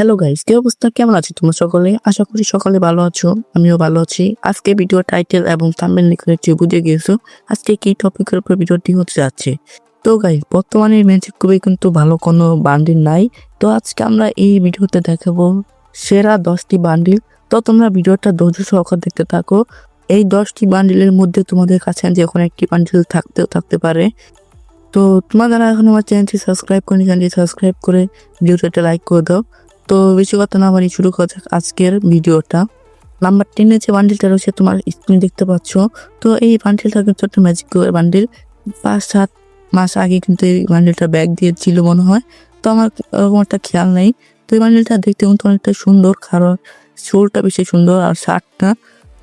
Hello guys কি অবস্থা? কেমন আছো তোমরা সকলে? আশা করি সকলে ভালো আছো, আমিও ভালো আছি। আজকে ভিডিও টাইটেল এবং থাম্বনেল লিখে দেখে বুঝে গিয়েছো আজকে কি টপিকের উপর ভিডিওটি হতে যাচ্ছে? তো গাইস বর্তমানে ম্যাজিক খুবই কিন্তু ভালো, কোনো বান্ডিল নাই। তো, আজকে আমরা এই ভিডিওতে দেখাবো সেরা দশটি বান্ডিল তো, তোমরা ভিডিওটা ধৈর্য সহকারে দেখতে থাকো। এই দশটি বান্ডিলের মধ্যে তোমাদের কাছে যে কোনো একটি বান্ডিল থাকতেও থাকতে পারে। তো তোমরা যারা এখন আমার চ্যানেলটি সাবস্ক্রাইব করেনি চ্যানেলটি সাবস্ক্রাইব করে ভিডিওটা লাইক করে দাও। তো বেশি কথা না বাড়ি শুরু করা যাক আজকের ভিডিওটা। নাম্বার টেনে যে বান্ডিলটা রয়েছে তোমার স্ক্রিন দেখতে পাচ্ছ। তো এই বান্ডিলটা কিন্তু একটা ম্যাজিক বান্ডিল পাঁচ, সাত মাস আগে কিন্তু এই বান্ডিলটা ব্যাগ দিয়েছিল মনে হয়। তো আমার ওরকম একটা খেয়াল নেই। তো এই বান্ডিলটা দেখতে কিন্তু অনেকটা সুন্দর কারণ শোলটা বেশি সুন্দর আর শার্টটা।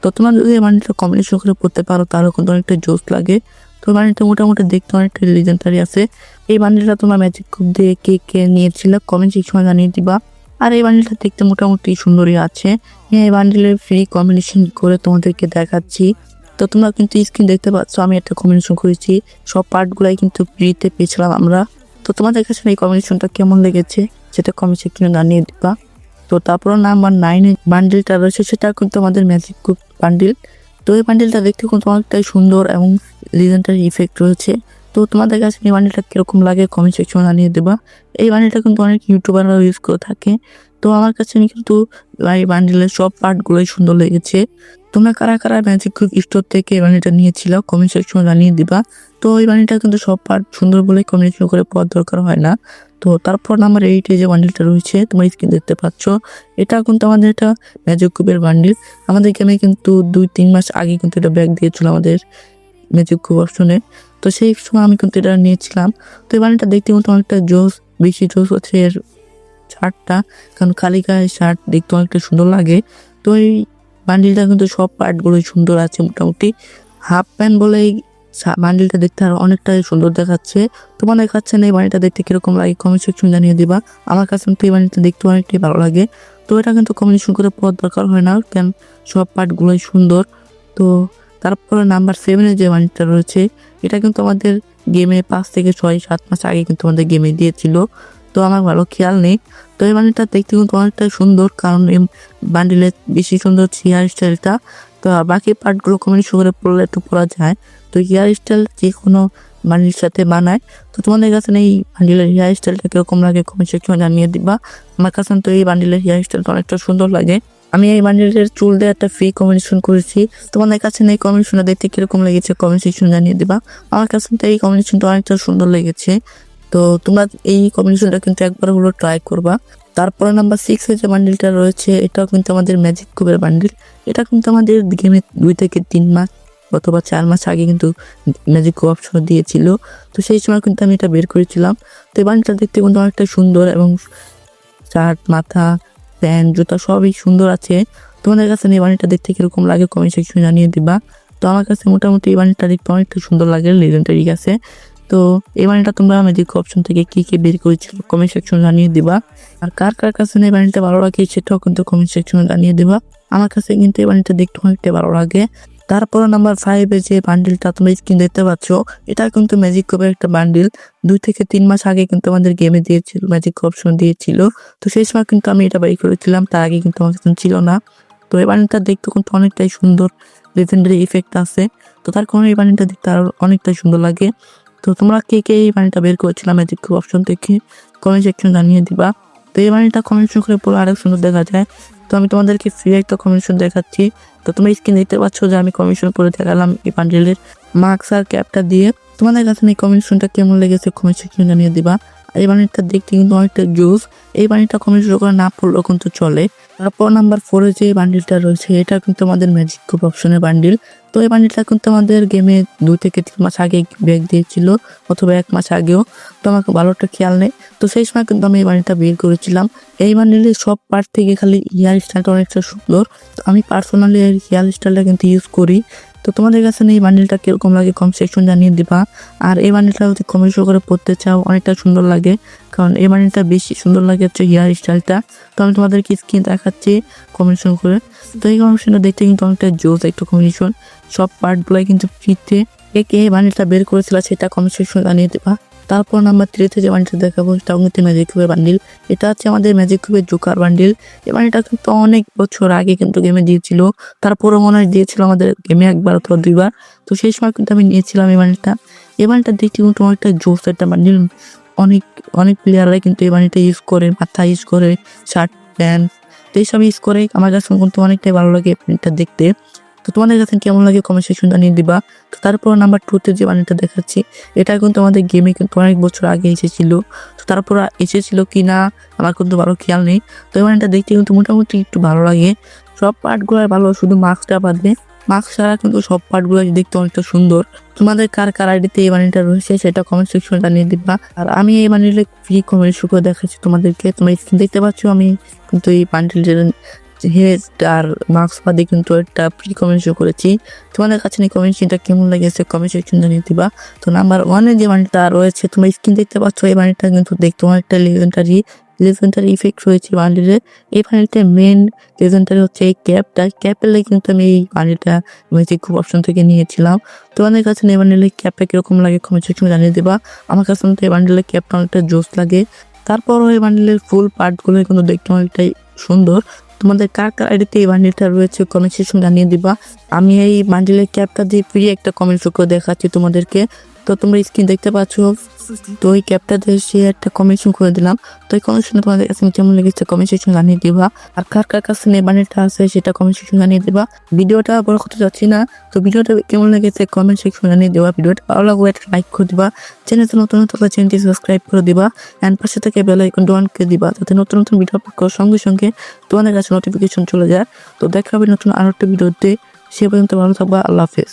তো তোমার যদি এই বান্ডিলটা কম্বিনেশন করে পড়তে পারো, তাহলে কিন্তু অনেকটা জোস লাগে। তো বান্ডিলটা মোটামুটি দেখতে অনেকটা লিজেন্ডারি আছে। এই বান্ডিলটা তোমার ম্যাজিক কুপ দিয়ে কে কে নিয়েছিল? কমেন্ট সেকশনে জানিয়ে দিবা। আর এই বান্ডিলটা দেখতে মোটামুটি সুন্দরই আছে। এই বান্ডিলের ফ্রি কম্বিনেশন করে তোমাদেরকে দেখাচ্ছি। তো তোমরা কিন্তু স্ক্রিন দেখতে পাচ্ছ, আমি একটা কম্বিনেশন করেছি। সব পার্টগুলাই কিন্তু ফ্রিতে পেয়েছিলাম আমরা। তো তোমাদের কাছে এই কম্বিনেশনটা কেমন লেগেছে, সেটা কমেন্ট সেকশনে জানিয়ে দিবা। তো তারপর নাম্বার নাইনে বান্ডিলটা রয়েছে, সেটা কিন্তু আমাদের ম্যাজিক কুপ বান্ডিল তো এই বান্ডিলটা দেখতে কিন্তু অনেকটাই সুন্দর এবং লিজেন্ডারি ইফেক্ট রয়েছে। তো তোমাদের কাছে এই বান্ডিলটা কীরকম লাগে? কমেন্ট সেকশনে জানিয়ে দেবা। এই বান্ডিলটা কিন্তু অনেক ইউটিউবাররা ইউজ করে থাকে। তো আমার কাছে কিন্তু এই বান্ডিলের সব পার্টগুলোই সুন্দর লেগেছে। তোমরা কারা কারা ম্যাজিক কুইক স্টোর থেকে এই বান্ডিলটা নিয়েছিল কমেন্ট সেকশনে জানিয়ে দিবা। তো এই বান্ডিলটা কিন্তু সব পার্ট সুন্দর বলে কম্বিনেশন করে পাওয়ার দরকার হয় না। তো তারপর নাম্বার এইটে যে বান্ডিলটা রয়েছে, তোমরা স্ক্রিন দেখতে পাচ্ছ। এটা কিন্তু আমাদের এটা ম্যাজিক কুবের বান্ডিল আমাদের গেমে কিন্তু দুই, তিন মাস আগে কিন্তু এটা ব্যাগ দিয়েছিল আমাদের ম্যাজিক কুব অপশনে তো সেই সময় আমি কিন্তু এটা নিয়েছিলাম। তো এই বান্ডিলটা দেখতে কিন্তু অনেকটা জোস, বেশি জোস হচ্ছে এর শার্টটা কারণ খালি গায়ে শার্ট দেখতে অনেকটা সুন্দর লাগে। তো এই বান্ডিলটা কিন্তু সব পার্টগুলোই সুন্দর আছে মোটামুটি। হাফ প্যান্ট বলে বান্ডিলটা দেখতে আরও অনেকটাই সুন্দর দেখাচ্ছে। তোমার না এই বান্ডিলটা দেখতে কীরকম লাগে কমেন্ট সেকশন জানিয়ে দিবা। আমার কাছে কিন্তু এই বান্ডিলটা দেখতে অনেকটাই ভালো লাগে। তো এটা কিন্তু কম্বিনেশন করে পর দরকার হয় না, কারণ সব পার্টগুলোই সুন্দর। তো তারপরে নাম্বার সেভেনের যে মানিটা রয়েছে, এটা কিন্তু আমাদের গেমে পাঁচ থেকে ছয়, সাত মাস আগে কিন্তু আমাদের গেমে দিয়েছিল। তো আমার ভালো খেয়াল নেই। তো এই বান্ডিলটা দেখতে কিন্তু অনেকটা সুন্দর, কারণ এই বান্ডিলের বেশি সুন্দর হেয়ার স্টাইলটা তো বাকি পার্টগুলো কম্বিনেশন করে পড়লে একটু পরা যায়। তো হেয়ার স্টাইল যে কোনো বান্ডিলের সাথে বানায়। তো তোমাদের কাছে এই বান্ডিলের হেয়ার স্টাইলটা কীরকম লাগে কমেন্ট সেকশনে জানিয়ে দিবা। আমার কাছে তো এই বান্ডিলের হেয়ার স্টাইলটা অনেকটা সুন্দর লাগে। আমি এই বান্ডিলের চুল দিয়ে একটা ফ্রি কম্বিনেশন করেছি। তোমাদের কাছে এই কম্বিনেশনটা দেখতে কীরকম লেগেছে কমেন্ট সেকশনে জানিয়ে দিবা। আমার কাছে তো এই কম্বিনেশনটা অনেকটা সুন্দর লেগেছে। তো তোমরা এই কম্বিনেশনটা কিন্তু একবার হলো ট্রাই করবা। তারপরে নাম্বার সিক্স যে বান্ডিলটা রয়েছে, এটাও কিন্তু আমাদের ম্যাজিক কুবের বান্ডিল। এটা কিন্তু আমাদের গেমে দুই থেকে তিন মাস অথবা চার মাস আগে কিন্তু ম্যাজিক কো অপশন দিয়েছিল। তো সেই সময় কিন্তু আমি এটা বের করেছিলাম। তো এই বান্ডিলটা দেখতে কিন্তু অনেকটা সুন্দর এবং শার্ট মাথা প্যান্ট জুতা সবই সুন্দর আছে। তোমাদের কাছে এই বানিটা দেখতে কীরকম লাগে কমেন্ট সেকশন জানিয়ে দিবা। তো আমার কাছে মোটামুটি এই বানিটা দেখতে অনেকটা সুন্দর লাগে লেজেন্ডারি আছে। তো এই বানিটা তোমরা ম্যাজিক অপশন থেকে কী কী বের করেছিল কমেন্ট সেকশন জানিয়ে দিবা। আর কার কার কাছে এই বানিটা ভালো লাগে সেটাও কিন্তু কমেন্ট সেকশনে জানিয়ে দিবা। আমার কাছে কিন্তু এই বানিটা দেখতে অনেকটা ভালো লাগে। তারপরে নাম্বার ফাইভে যে বান্ডিলটা তোমরা স্ক্রিন দেখতে পাচ্ছ, এটা কিন্তু ম্যাজিক কপের একটা বান্ডিল দুই থেকে তিন মাস আগে কিন্তু আমাদের গেমে দিয়েছিল ম্যাজিক অপশন দিয়েছিল। তো সেই সময় কিন্তু আমি এটা বাই করেছিলাম, তার আগে কিন্তু আমার কাছে ছিল না। তো এই বান্ডিলটা দেখতে কিন্তু অনেকটাই সুন্দর লেজেন্ডারি ইফেক্ট আছে। তো তার কারণে এই বান্ডিলটা দেখতে আরও অনেকটাই সুন্দর লাগে। তো তোমরা কে কে এই বাণীটা বের করেছিলাম ম্যাজিক অপশন থেকে কমেন্ট সেকশন জানিয়ে দিবা। তো এই বাণীটা কমেন্ট করে পুরো আরেক সুন্দর দেখা যায়। তো আমি তোমাদেরকে ফ্রি একটা কমিশন দেখাচ্ছি। তো তোমরা স্ক্রিন দেখতে পাচ্ছ যে আমি কমিশন করে দেখালাম এই বান্ডেলের মাস্ক আর ক্যাপটা দিয়ে। তোমাদের কাছে এই কমিশনটা কেমন লেগেছে কমিশন জানিয়ে দিবা। এই বাণীটা দেখতে কিন্তু অনেকটা জুস এই বাণীটা কমিশন করা না পড়লেও কিন্তু চলে। তারপর নাম্বার ফোরে যে বান্ডিলটা রয়েছে, এটা কিন্তু আমাদের ম্যাজিক কুপ অপশনের বান্ডিল তো এই বান্ডিলটা কিন্তু আমাদের গেমে দু থেকে তিন মাস আগে ব্যাগ দিয়েছিল, অথবা এক মাস আগেও। তো আমাকে ভালো একটা খেয়াল নেই। তো সেই সময় কিন্তু আমি এই বান্ডিলটা বের করেছিলাম। এই বান্ডিলের সব পার্ট থেকে খালি হেয়ার স্টাইলটা অনেকটা সুন্দর। তো আমি পার্সোনালি এই হেয়ার স্টাইলটা কিন্তু ইউজ করি। তো তোমাদের কাছে এই বান্ডিলটা কীরকম লাগে কম সেকশন জানিয়ে দিবা? আর এই বান্ডিলটা যদি কমেন্ট করে পড়তে চাও, অনেকটা সুন্দর লাগে। কারণ এই বান্ডিলটা বেশি সুন্দর লাগে হচ্ছে হেয়ার স্টাইলটা তো আমি তোমাদেরকে স্কিন দেখাচ্ছি কমিশন করে তো এই কমিশনটা দেখতে কিন্তু অনেকটা জোস একটা কমিশন সব পার্টগুলোই কিন্তু ফিটে কে কে বান্ডিলটা বের করেছিল সেটা কমেন্ট সেকশন জানিয়ে দেবা। তারপর নাম্বার থ্রিতে যে বান্ডিলটা দেখাবো সেটাও কিন্তু ম্যাজিক কিউবের বান্ডিল এটা হচ্ছে আমাদের ম্যাজিক কিউবের জোকার বান্ডিল এই বান্ডিলটা কিন্তু অনেক বছর আগে কিন্তু গেমে দিয়েছিল। তারপরও মনে হয় দিয়েছিল আমাদের গেমে একবার অথবা দুইবার। তো সেই সময় কিন্তু আমি নিয়েছিলাম এই বান্ডিলটা এই বান্ডিলটা দেখতে কিন্তু অনেকটা জোস একটা বান্ডিল অনেক অনেক প্লেয়াররাই কিন্তু এই বান্ডিলটা ইউজ করে, মাথা ইউজ করে শার্ট প্যান্ট এইসব ইউজ করে আমার কাছে কিন্তু অনেকটাই ভালো লাগে এই বান্ডিলটা দেখতে। তো তোমাদের কাছে কেমন লাগে কমেন্ট সেকশন জানিয়ে দিবা। তো তারপর নাম্বার টুতে যে বানিটা দেখাচ্ছি, এটা কিন্তু আমাদের গেমে কিন্তু অনেক বছর আগে এসেছিল। তো তারপর এসেছিল কি না, আমার কিন্তু ভালো খেয়াল নেই। তো এই বানিটা দেখতে কিন্তু মোটামুটি একটু ভালো লাগে। সব পার্টগুলো ভালো, শুধু মাস্কটা বাদবে মাস্ক ছাড়া কিন্তু সব পার্টগুলো দেখতে অনেকটা সুন্দর। তোমাদের কার কার আইডিতে এই বানিটা রয়েছে সেটা কমেন্ট সেকশনে জানিয়ে দিবা। আর আমি এই বানিটা ফ্রি কমেন্ট শুকো দেখাচ্ছি তোমাদেরকে। তোমরা দেখতে পাচ্ছ আমি কিন্তু এই বান্ডিলটা হেড আর মার্কস বাদে কিন্তু একটা প্রি কমেন্ট শো করেছি। তোমাদের কাছে এই কমেন্ট সেটা কেমন লেগেছে কমেন্ট সেকশন জানিয়ে দিবা। তো নাম্বার ওয়ানে যে বাণীটা রয়েছে, তোমরা স্ক্রিন দেখতে পাচ্ছ, এই বাণীটা কিন্তু দেখতে অনেকটা লেজেন্ডারি লেজেন্ডারি ইফেক্ট রয়েছে বান্ডিলে এই বাণীটা মেন লেজেন্ডারি হচ্ছে এই ক্যাপটা ক্যাপের লেগে কিন্তু আমি এই বাণীটা ম্যাজিক খুব অপশন থেকে নিয়েছিলাম। তোমাদের কাছে এই বান্ডিলে ক্যাপটা কীরকম লাগে কমেন্ট সেকশনে জানিয়ে দিবা। আমার কাছে কিন্তু এই বান্ডিলে ক্যাপটা অনেকটা জোস লাগে। তারপর এই বান্ডিলের ফুল পার্টগুলো কিন্তু দেখতে অনেকটাই সুন্দর। তোমাদের কার কার আইডিতে এই বান্ডিলটা রয়েছে কমেন্ট সেকশন জানিয়ে দিবা। আমি এই বান্ডিলের ক্যাপটা দিয়ে ফ্রি একটা কমেন্ট করে দেখাচ্ছি তোমাদেরকে। তো তোমরা স্ক্রিন দেখতে পাচ্ছ, তো ওই ক্যাপটা দিয়ে সে একটা কমেন্ট করে দিলাম। তো এই কমেন্ট তোমাদের কাছে কেমন লেগেছে কমেন্ট সেকশন জানিয়ে দিবা। আর কার কার কাছে বান্ডিলটা আছে সেটা কমেন্ট সেকশন জানিয়ে দিবা। ভিডিওটা বড় করতে যাচ্ছি না, তো ভিডিওটা কেমন লেগেছে কমেন্ট সেকশন জানিয়ে দেবা। ভিডিওটা ভালো লাগবে একটা লাইক করে দিবা। চ্যানেলটা নতুন নতুন চ্যানেলটি সাবস্ক্রাইব করে দিবা। অ্যান্ড পাশে থেকে বেল আইকন অন করে দিবা, যাতে নতুন নতুন ভিডিও আপলোড করার সঙ্গে সঙ্গে তোমাদের কাছে নোটিফিকেশন চলে যায়। তো দেখা হবে নতুন আরও একটা ভিডিওতে সে পর্যন্ত ভালো থাকবা, আল্লাহ হাফেজ।